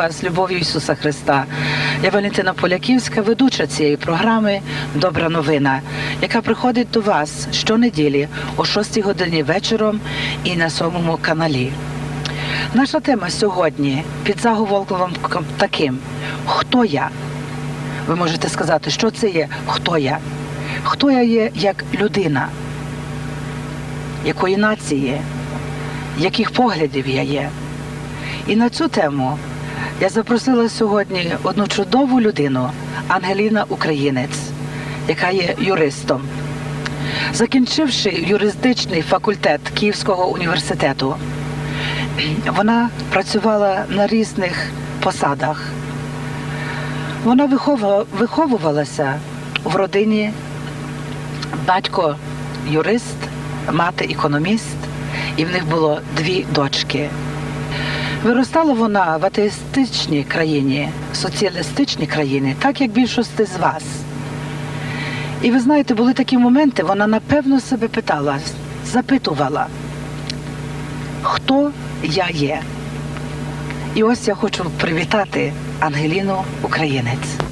вас з любов'ю Ісуса Христа. Я Валентина Поляківська, ведуча цієї програми Добра новина, яка приходить до вас щонеділі о 6 годині вечором і на сьомому каналі. Наша тема сьогодні під заголовком таким Хто я? Ви можете сказати, що це є хто я? Хто я є як людина? Якої нації? Яких поглядів я є? І на цю тему я запросила сьогодні одну чудову людину, Ангеліна Українець, яка є юристом. Закінчивши юридичний факультет Київського університету, вона працювала на різних посадах. Вона виховувалася в родині батько юрист, мати економіст, і в них було дві дочки. Виростала вона в атеїстичній країні, соціалістичній країні, так як більшості з вас. І ви знаєте, були такі моменти, вона напевно себе питала, запитувала, хто я є. І ось я хочу привітати Ангеліну Українець.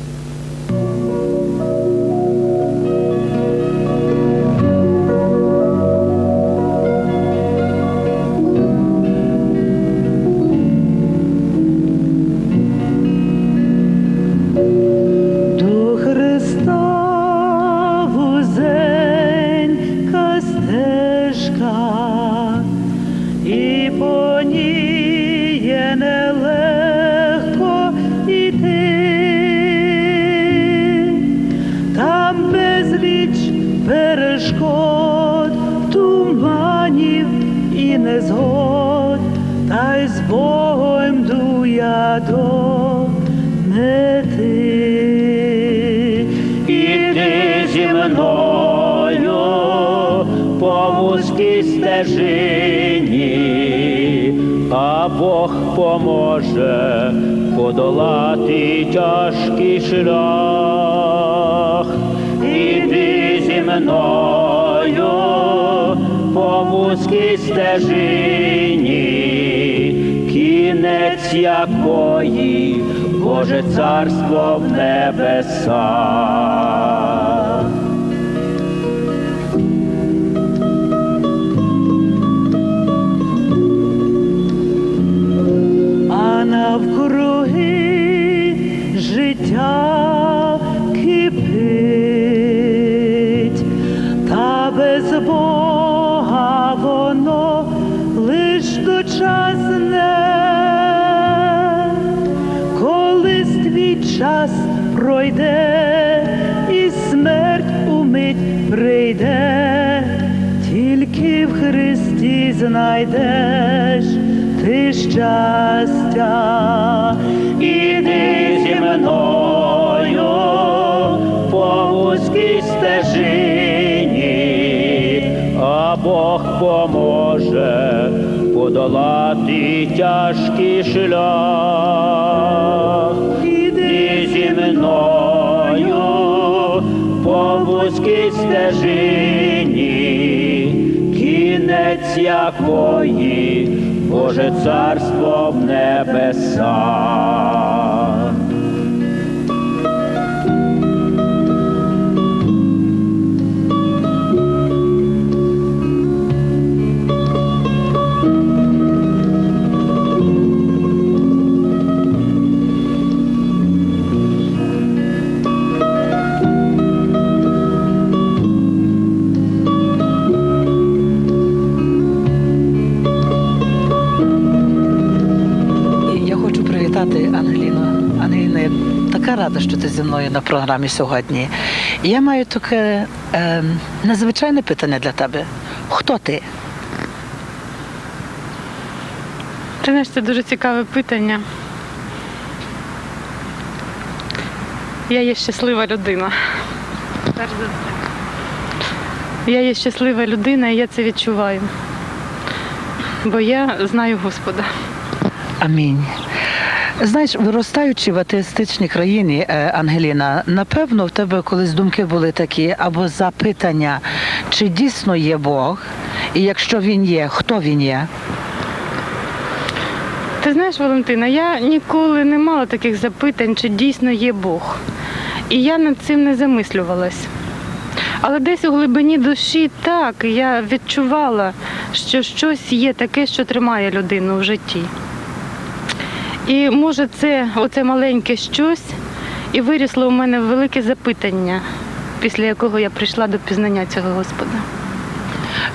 Подолати тяжкий шлях. Іди зі мною по вузькій стежині, кінець якої Боже царство в небесах. Кипить, та без Бога воно лиш дочасне, колись твій час пройде, і смерть умить прийде, тільки в Христі знайдеш ти щастя. Іди зі мною поможе подолати тяжкий шлях. Іди зі мною по вузькій стежині, кінець якої Боже царство в небесах. Рада, що ти зі мною на програмі сьогодні. І я маю таке е, незвичайне питання для тебе. Хто ти? Ти знаєш, це дуже цікаве питання. Я є щаслива людина. Перш за все. Я є щаслива людина і я це відчуваю. Бо я знаю Господа. Амінь. Знаєш, виростаючи в атеїстичній країні, е, Ангеліна, напевно, в тебе колись думки були такі або запитання, чи дійсно є Бог, і якщо він є, хто він є? Ти знаєш, Валентина, я ніколи не мала таких запитань, чи дійсно є Бог. І я над цим не замислювалась. Але десь у глибині душі так, я відчувала, що щось є таке, що тримає людину в житті. І може це оце маленьке щось і вирісло у мене велике запитання, після якого я прийшла до пізнання цього Господа.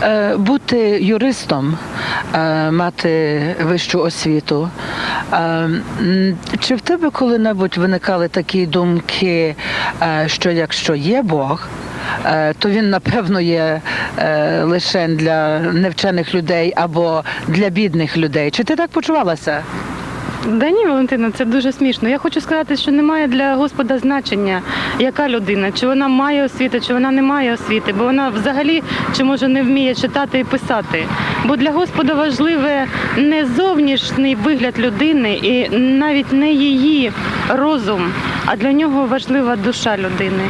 Е, Бути юристом, е, мати вищу освіту. е, Чи в тебе коли-небудь виникали такі думки, що якщо є Бог, то він напевно є лише для невчених людей або для бідних людей? Чи ти так почувалася? Да ні, Валентина, це дуже смішно. Я хочу сказати, що немає для Господа значення, яка людина, чи вона має освіту, чи вона не має освіти, бо вона взагалі чи може не вміє читати і писати. Бо для Господа важливе не зовнішній вигляд людини і навіть не її розум, а для нього важлива душа людини.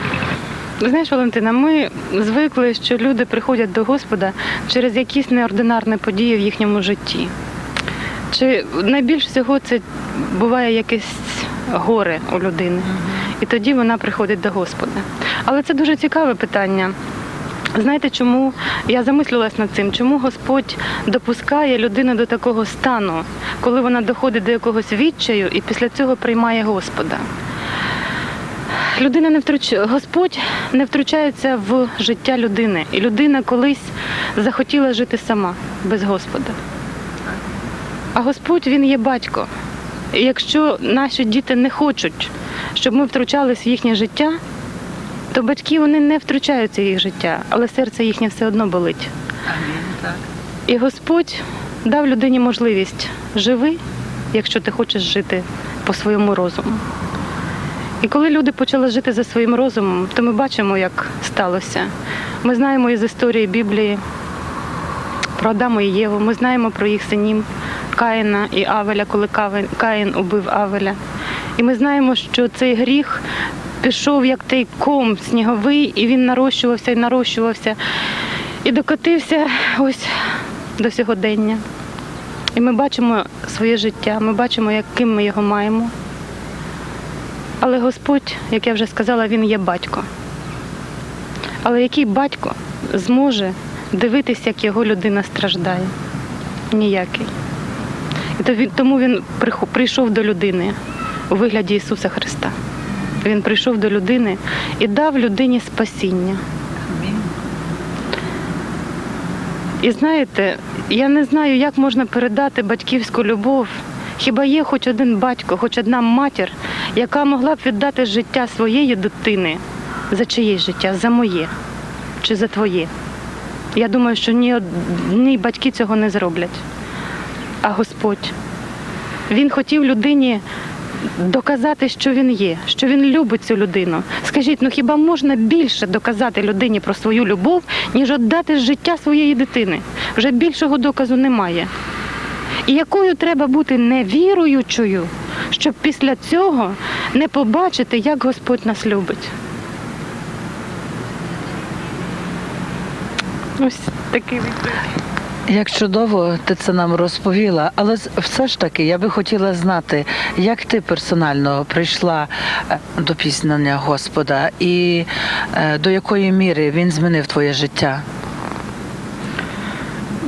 Знаєш, Валентина, ми звикли, що люди приходять до Господа через якісь неординарні події в їхньому житті. Чи найбільш всього це буває якесь горе у людини, і тоді вона приходить до Господа. Але це дуже цікаве питання. Знаєте, чому я замислилась над цим? Чому Господь допускає людину до такого стану, коли вона доходить до якогось відчаю і після цього приймає Господа? Людина не втруч... Господь не втручається в життя людини, і людина колись захотіла жити сама без Господа. А Господь він є батько. І якщо наші діти не хочуть, щоб ми втручались в їхнє життя, то батьки вони не втручаються в їх життя, але серце їхнє все одно болить. І Господь дав людині можливість живи, якщо ти хочеш жити по своєму розуму. І коли люди почали жити за своїм розумом, то ми бачимо, як сталося. Ми знаємо із історії Біблії про Адаму і Єву, ми знаємо про їх синів Каїна і Авеля, коли Каїн убив Авеля. І ми знаємо, що цей гріх пішов як той ком сніговий, і він нарощувався і нарощувався, і докотився ось до сьогодення. І ми бачимо своє життя, ми бачимо, яким ми його маємо. Але Господь, як я вже сказала, Він є батько. Але який батько зможе дивитися, як його людина страждає? Ніякий. І тому він прийшов до людини у вигляді Ісуса Христа. Він прийшов до людини і дав людині спасіння. І знаєте, я не знаю, як можна передати батьківську любов. Хіба є хоч один батько, хоч одна матір, яка могла б віддати життя своєї дитини за чиєсь життя, за моє чи за твоє? Я думаю, що ні одні батьки цього не зроблять. А Господь, Він хотів людині доказати, що він є, що він любить цю людину. Скажіть, ну хіба можна більше доказати людині про свою любов, ніж віддати життя своєї дитини? Вже більшого доказу немає. І якою треба бути невіруючою, щоб після цього не побачити, як Господь нас любить? Ось такий відповідь. Як чудово ти це нам розповіла, але все ж таки я би хотіла знати, як ти персонально прийшла е, до пізнання Господа і е, до якої міри він змінив твоє життя?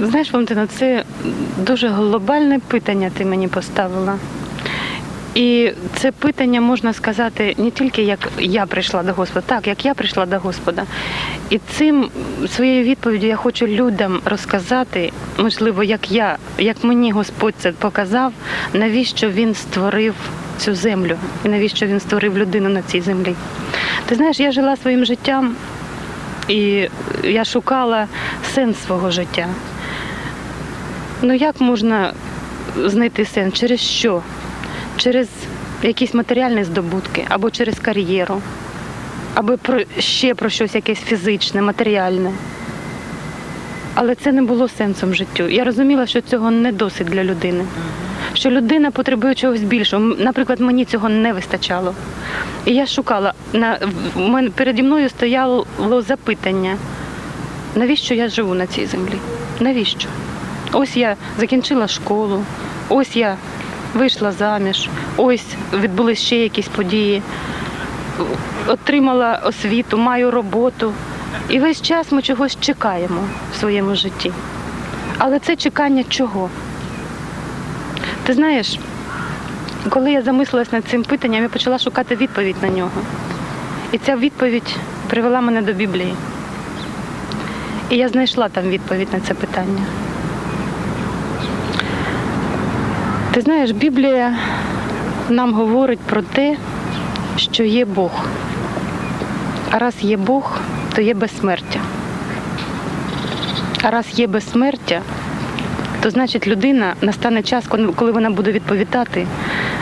Знаєш, Валентина, це дуже глобальне питання ти мені поставила. І це питання можна сказати не тільки як я прийшла до Господа, так як я прийшла до Господа. І цим своєю відповіддю я хочу людям розказати, можливо, як я, як мені Господь це показав, навіщо він створив цю землю і навіщо він створив людину на цій землі. Ти знаєш, я жила своїм життям і я шукала сенс свого життя. Ну як можна знайти сенс? Через що? Через якісь матеріальні здобутки, або через кар'єру, або про ще про щось якесь фізичне, матеріальне. Але це не було сенсом життю. Я розуміла, що цього не досить для людини. Що людина потребує чогось більшого. Наприклад, мені цього не вистачало. І я шукала. На, переді мною стояло запитання, навіщо я живу на цій землі? Навіщо? Ось я закінчила школу, ось я вийшла заміж, ось відбулись ще якісь події, отримала освіту, маю роботу. І весь час ми чогось чекаємо в своєму житті. Але це чекання чого? Ти знаєш, коли я замислилась над цим питанням, я почала шукати відповідь на нього. І ця відповідь привела мене до Біблії. І я знайшла там відповідь на це питання. Ти знаєш, Біблія нам говорить про те, що є Бог. А раз є Бог, то є безсмертя. А раз є безсмертя, то значить людина настане час, коли- вона буде відповідати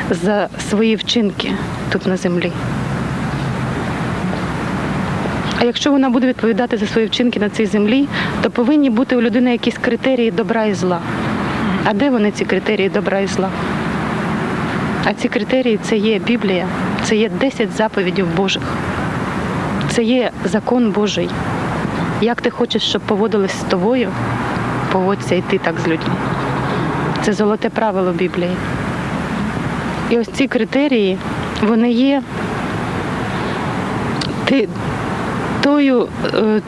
за свої вчинки тут на землі. А якщо вона буде відповідати за свої вчинки на цій землі, то повинні бути у людини якісь критерії добра і зла. А де вони ці критерії добра і зла? А ці критерії це є Біблія, це є 10 заповідів Божих, це є закон Божий. Як ти хочеш, щоб поводились з тобою, поводься і ти так з людьми. Це золоте правило Біблії. І ось ці критерії, вони є ти, тою е,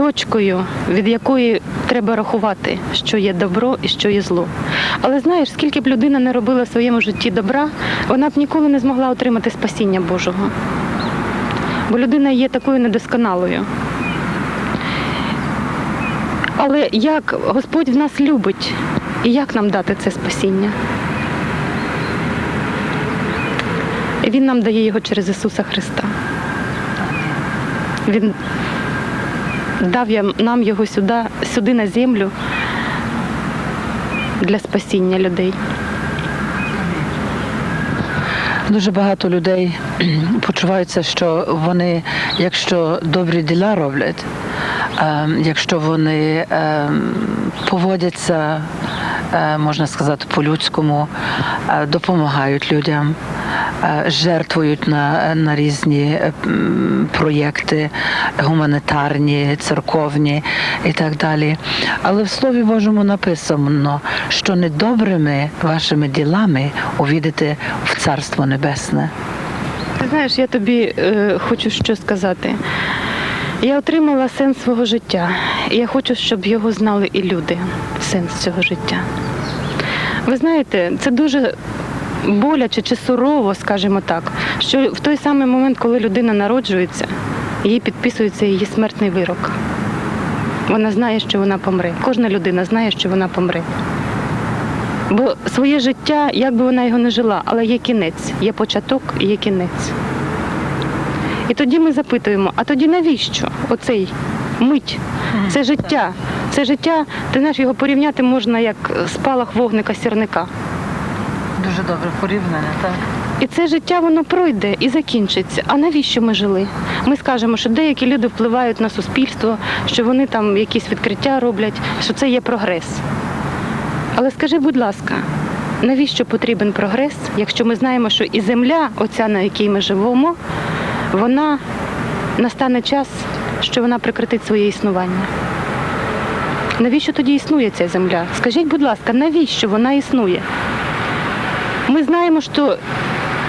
точкою, від якої треба рахувати, що є добро і що є зло. Але знаєш, скільки б людина не робила в своєму житті добра, вона б ніколи не змогла отримати спасіння Божого. Бо людина є такою недосконалою. Але як Господь в нас любить, і як нам дати це спасіння? Він нам дає його через Ісуса Христа. Він дав я- нам його сюди, сюди на землю для спасіння людей. Дуже багато людей почуваються, що вони, якщо добрі діла роблять, е, якщо вони е, поводяться, е, можна сказати, по-людському, е, допомагають людям, жертвують на, на різні е, проєкти гуманітарні, церковні і так далі. Але в Слові Божому написано, що недобрими вашими ділами увійдете в Царство Небесне. Ти знаєш, я тобі е, хочу що сказати. Я отримала сенс свого життя, і я хочу, щоб його знали і люди, сенс цього життя. Ви знаєте, це дуже боляче чи сурово, скажімо так, що в той самий момент, коли людина народжується, їй підписується її смертний вирок. Вона знає, що вона помре. Кожна людина знає, що вона помре. Бо своє життя, як би вона його не жила, але є кінець, є початок і є кінець. І тоді ми запитуємо, а тоді навіщо оцей мить? Це життя. Це життя, ти знаєш, його порівняти можна як спалах вогника сірника. Дуже добре порівняння, так. І це життя воно пройде і закінчиться. А навіщо ми жили? Ми скажемо, що деякі люди впливають на суспільство, що вони там якісь відкриття роблять, що це є прогрес. Але скажи, будь ласка, навіщо потрібен прогрес, якщо ми знаємо, що і земля, оця на якій ми живемо, вона настане час, що вона прекратить своє існування. Навіщо тоді існує ця земля? Скажіть, будь ласка, навіщо вона існує? Ми знаємо, що,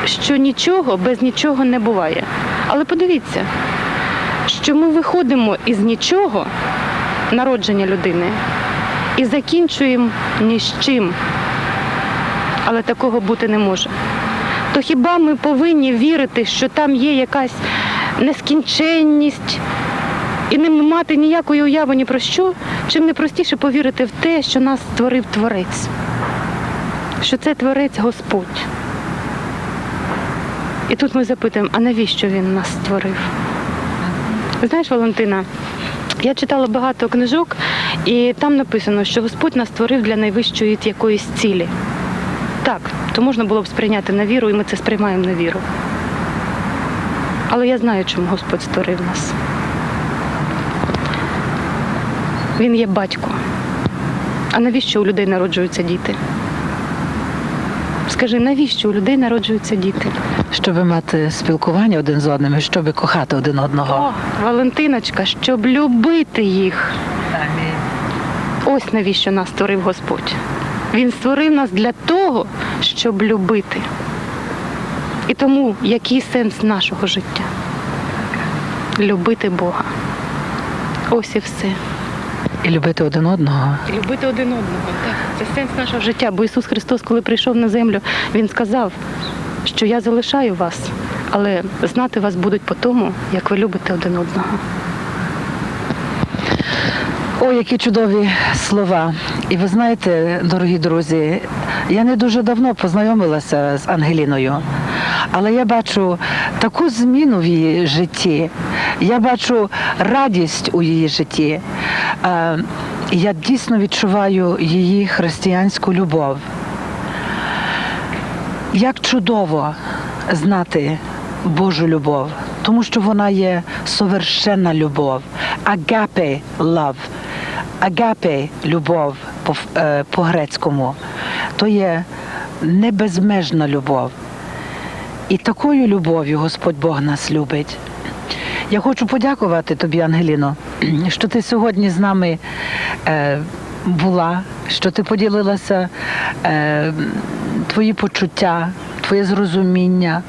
що нічого без нічого не буває. Але подивіться, що ми виходимо із нічого, народження людини, і закінчуємо ні з чим. Але такого бути не може. То хіба ми повинні вірити, що там є якась нескінченність і не мати ніякої уяви ні про що, чим не простіше повірити в те, що нас створив Творець, що це Творець Господь. І тут ми запитуємо, а навіщо він нас створив? Знаєш, Валентина, я читала багато книжок, і там написано, що Господь нас створив для найвищої якоїсь цілі. Так, то можна було б сприйняти на віру, і ми це сприймаємо на віру. Але я знаю, чому Господь створив нас. Він є батько. А навіщо у людей народжуються діти? Скажи, навіщо у людей народжуються діти? Щоб мати спілкування один з одним, і щоб кохати один одного. О, Валентиночка, щоб любити їх. Ось навіщо нас створив Господь. Він створив нас для того, щоб любити. І тому який сенс нашого життя? Любити Бога. Ось і все. І любити один одного. І любити один одного. Так. Це сенс нашого життя. Бо Ісус Христос, коли прийшов на землю, Він сказав, що я залишаю вас, але знати вас будуть по тому, як ви любите один одного. О, які чудові слова. І ви знаєте, дорогі друзі, я не дуже давно познайомилася з Ангеліною, але я бачу таку зміну в її житті. Я бачу радість у її житті. Е, Я дійсно відчуваю її християнську любов. Як чудово знати Божу любов, тому що вона є совершенна любов, агапе love, агапе любов е, по-грецькому, то є небезмежна любов. І такою любов'ю Господь Бог нас любить. Я хочу подякувати тобі, Ангеліно, що ти сьогодні з нами е, була, що ти поділилася е, твої почуття, твоє зрозуміння.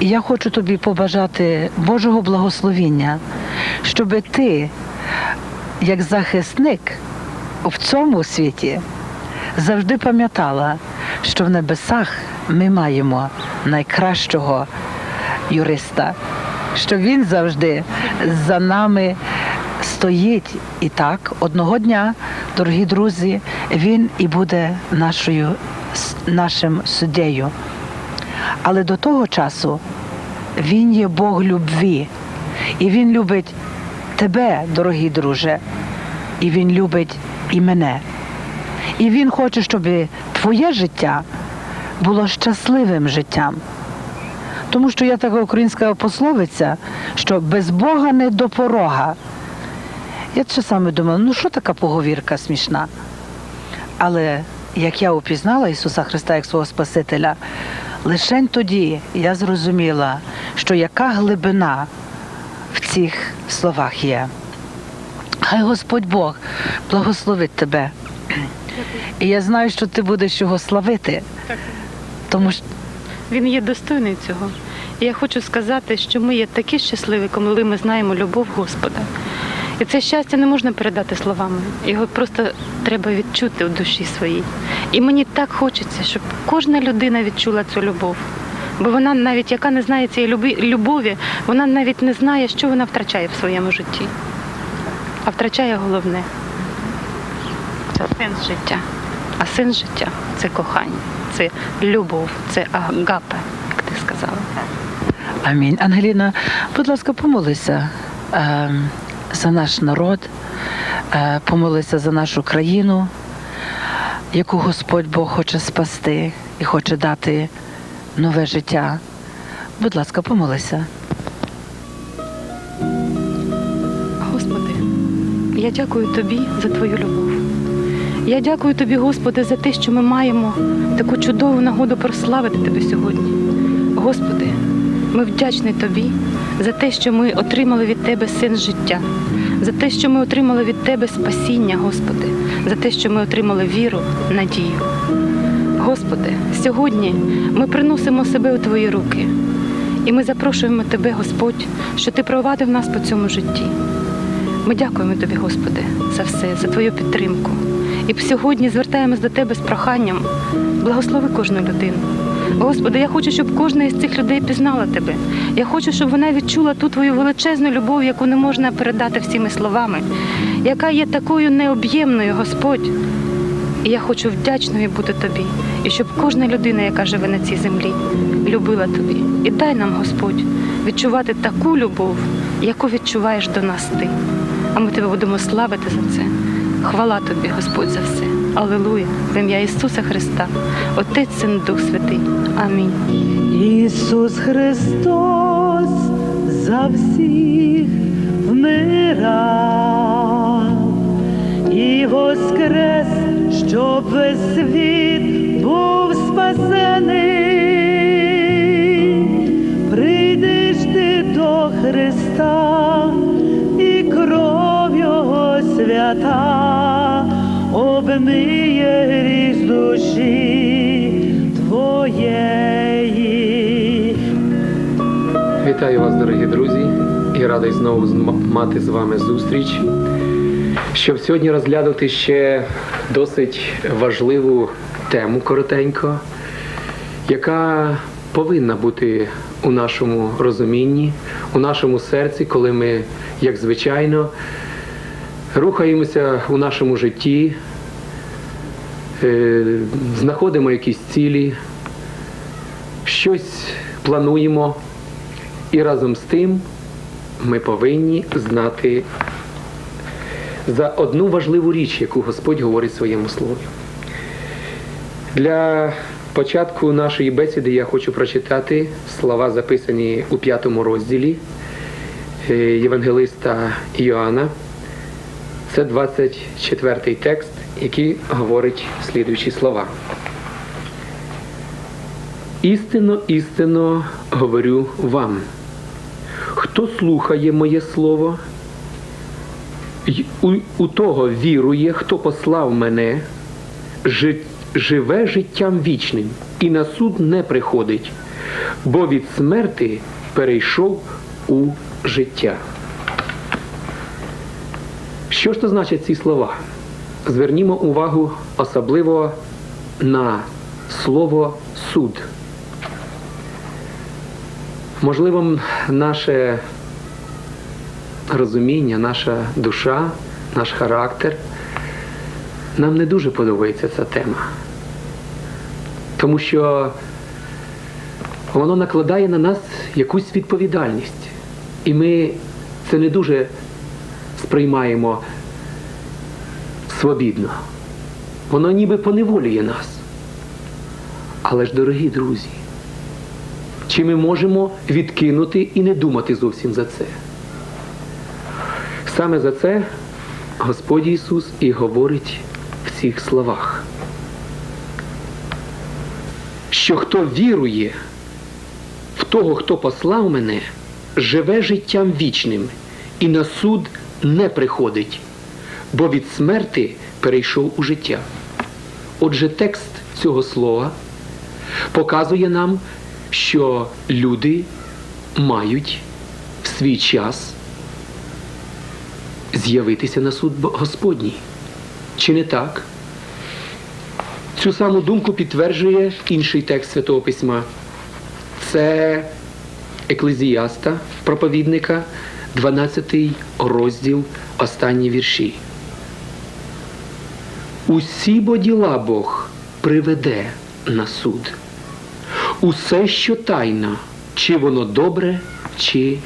І я хочу тобі побажати Божого благословіння, щоб ти, як захисник в цьому світі, завжди пам'ятала, що в небесах ми маємо найкращого юриста, що він завжди за нами стоїть. І так, одного дня, дорогі друзі, він і буде нашою, нашим суддею. Але до того часу він є Бог любві, і він любить тебе, дорогий друже, і він любить і мене. І він хоче, щоб твоє життя було щасливим життям. Тому що є така українська пословиця, що без Бога не до порога. Я часами думала, ну що така поговірка смішна? Але як я упізнала Ісуса Христа як свого Спасителя, лише тоді я зрозуміла, що яка глибина в цих словах є. Хай Господь Бог благословить тебе. І я знаю, що ти будеш його славити, тому що Він є достойний цього. І я хочу сказати, що ми є такі щасливі, коли ми знаємо любов Господа. І це щастя не можна передати словами. Його просто треба відчути в душі своїй. І мені так хочеться, щоб кожна людина відчула цю любов. Бо вона навіть, яка не знає цієї любові, вона навіть не знає, що вона втрачає в своєму житті. А втрачає головне це сенс життя. А сенс життя це кохання, це любов, це агапе, як ти сказала. Амінь. Ангеліна, будь ласка, помолися е, за наш народ, е, помолися за нашу країну, яку Господь Бог хоче спасти і хоче дати нове життя. Будь ласка, помолися. Господи, я дякую тобі за твою любов. Я дякую тобі, Господи, за те, що ми маємо таку чудову нагоду прославити тебе сьогодні. Господи, ми вдячні тобі за те, що ми отримали від Тебе сенс життя, за те, що ми отримали від Тебе спасіння, Господи, за те, що ми отримали віру, надію. Господи, сьогодні ми приносимо себе у Твої руки. І ми запрошуємо Тебе, Господь, що Ти провадив нас по цьому житті. Ми дякуємо Тобі, Господи, за все, за Твою підтримку. І сьогодні звертаємось до Тебе з проханням. Благослови кожну людину. Господи, я хочу, щоб кожна із цих людей пізнала Тебе. Я хочу, щоб вона відчула ту Твою величезну любов, яку не можна передати всіми словами, яка є такою необ'ємною, Господь. І я хочу вдячною бути тобі, і щоб кожна людина, яка живе на цій землі, любила тобі. І дай нам, Господь, відчувати таку любов, яку відчуваєш до нас ти. А ми тебе будемо славити за це. Хвала тобі, Господь, за все. Алілуя. В ім'я Ісуса Христа, Отець, Син, Дух Святий. Амінь. Ісус Христос за всіх вмирав і воскрес, щоб весь світ був спасений. Прийдеш ти до Христа, і кров Його свята Вітаю вас, дорогі друзі, і радий знову мати з вами зустріч, щоб сьогодні розглянути ще досить важливу тему коротенько, яка повинна бути у нашому розумінні, у нашому серці, коли ми, як звичайно, рухаємося у нашому житті, е, знаходимо якісь цілі, щось плануємо. І разом з тим ми повинні знати за одну важливу річ, яку Господь говорить в своєму слові. Для початку нашої бесіди я хочу прочитати слова, записані у п'ятому розділі е, Євангелиста Іоанна. Це 24 текст, який говорить слідуючі слова. Істинно, істинно говорю вам. Хто слухає моє слово, у, у того вірує, хто послав мене, жи, живе життям вічним і на суд не приходить, бо від смерти перейшов у життя. Що ж то значать ці слова? Звернімо увагу особливо на слово суд. Можливо, наше розуміння, наша душа, наш характер, нам не дуже подобається ця тема. Тому що воно накладає на нас якусь відповідальність. І ми це не дуже сприймаємо свобідно. Воно ніби поневолює нас. Але ж, дорогі друзі, чи ми можемо відкинути і не думати зовсім за це? Саме за це Господь Ісус і говорить в цих словах. Що хто вірує в того, хто послав мене, живе життям вічним і на суд не приходить, бо від смерти перейшов у життя. Отже, текст цього слова показує нам, що люди мають в свій час з'явитися на суд Господній. Чи не так? Цю саму думку підтверджує інший текст Святого Письма. Це Еклезіаста, проповідника, 12 розділ, останні вірші. Усі бо діла Бог приведе на суд. Усе, що тайна, чи воно добре, чи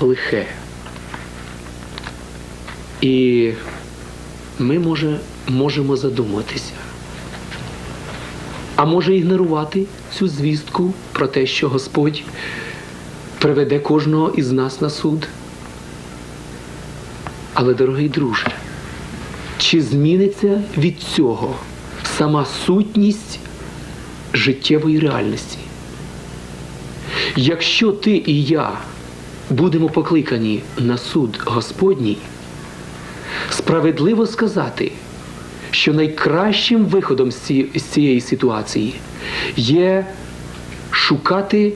лихе. І ми може, можемо задуматися. А може ігнорувати цю звістку про те, що Господь приведе кожного із нас на суд. Але, дорогий друже, чи зміниться від цього сама сутність життєвої реальності? Якщо ти і я будемо покликані на суд Господній, справедливо сказати, що найкращим виходом з цієї ситуації є шукати,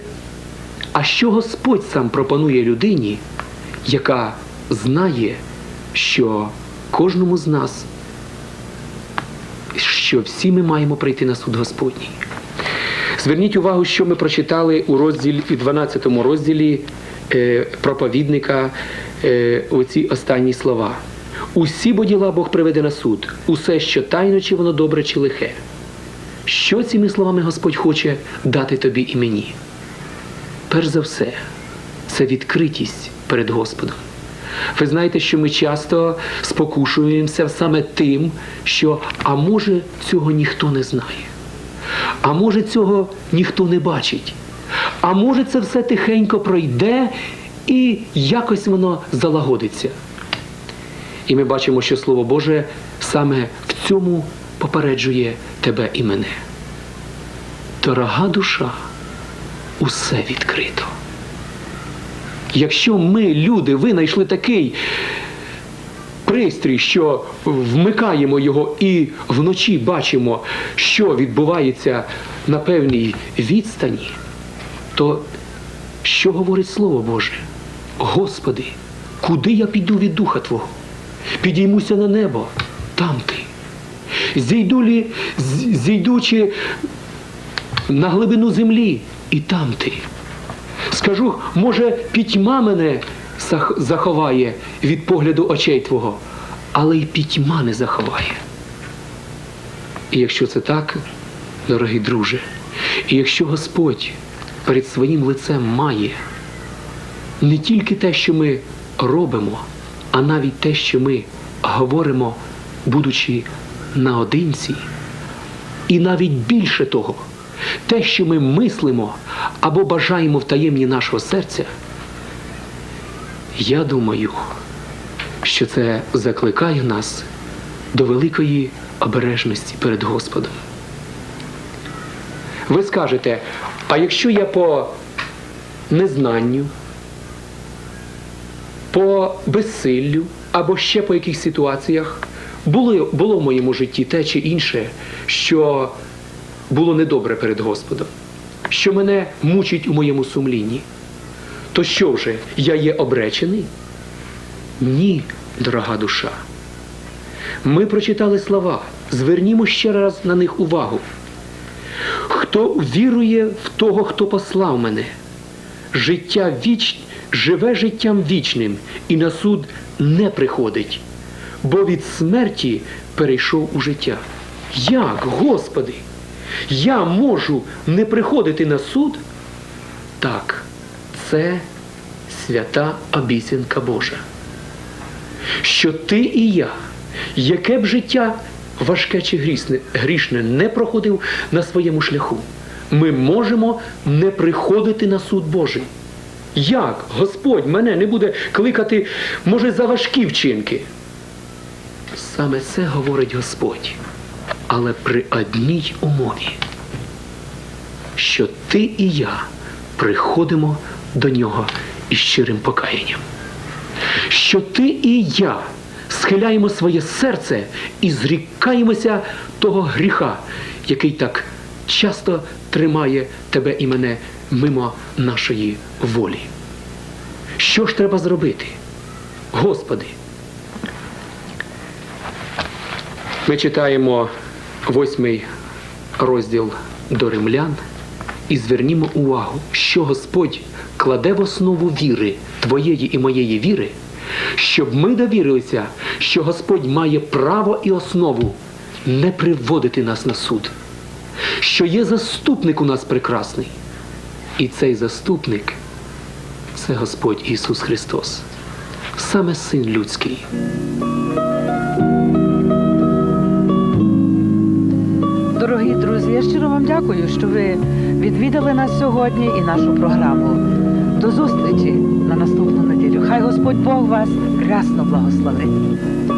а що Господь сам пропонує людині, яка знає, що кожному з нас, що всі ми маємо прийти на суд Господній. Зверніть увагу, що ми прочитали у розділі, у 12 розділі е, проповідника е, оці останні слова. Усі бо діла Бог приведе на суд, усе, що тайно, чи воно добре, чи лихе. Що цими словами Господь хоче дати тобі і мені? Перш за все, це відкритість перед Господом. Ви знаєте, що ми часто спокушуємося саме тим, що а може цього ніхто не знає. А може цього ніхто не бачить. А може це все тихенько пройде і якось воно залагодиться. І ми бачимо, що Слово Боже саме в цьому попереджує тебе і мене. Дорога душа, усе відкрито. Якщо ми, люди, винайшли такий пристрій, що вмикаємо його і вночі бачимо, що відбувається на певній відстані, то що говорить Слово Боже. Господи, куди я піду від Духа Твого? Підіймуся на небо, там ти. Зійду зійдучи на глибину землі, і там ти. Скажу, може, пітьма мене заховає від погляду очей Твого, але й пітьма не заховає. І якщо це так, дорогий друже, і якщо Господь перед своїм лицем має не тільки те, що ми робимо, а навіть те, що ми говоримо, будучи наодинці, і навіть більше того, те, що ми мислимо або бажаємо в таємні нашого серця, я думаю, що це закликає нас до великої обережності перед Господом. Ви скажете, а якщо я по незнанню, по безсиллю або ще по якихось ситуаціях було, було в моєму житті те чи інше, що було недобре перед Господом, що мене мучить у моєму сумлінні, то що вже, я є обречений? Ні, дорога душа. Ми прочитали слова, звернімо ще раз на них увагу. Хто вірує в того, хто послав мене, життя віч... живе життям вічним і на суд не приходить, бо від смерті перейшов у життя. Як, Господи, я можу не приходити на суд? Так, це свята обіцянка Божа. Що ти і я, яке б життя важке чи грішне, грішне не проходив на своєму шляху, ми можемо не приходити на суд Божий. Як Господь мене не буде кликати, може, за важкі вчинки? Саме це говорить Господь, але при одній умові, що ти і я приходимо до нього із щирим покаянням. Що ти і я схиляємо своє серце і зрікаємося того гріха, який так часто тримає тебе і мене мимо нашої волі. Що ж треба зробити? Господи, ми читаємо восьмий розділ до римлян і звернімо увагу, що Господь кладе в основу віри, твоєї і моєї віри, щоб ми довірилися, що Господь має право і основу не приводити нас на суд, що є заступник у нас прекрасний. І цей заступник це Господь Ісус Христос, саме Син людський. Дорогі друзі, я щиро вам дякую, що ви відвідали нас сьогодні і нашу програму. До зустрічі на наступну неділю. Хай Господь Бог вас рясно благословить.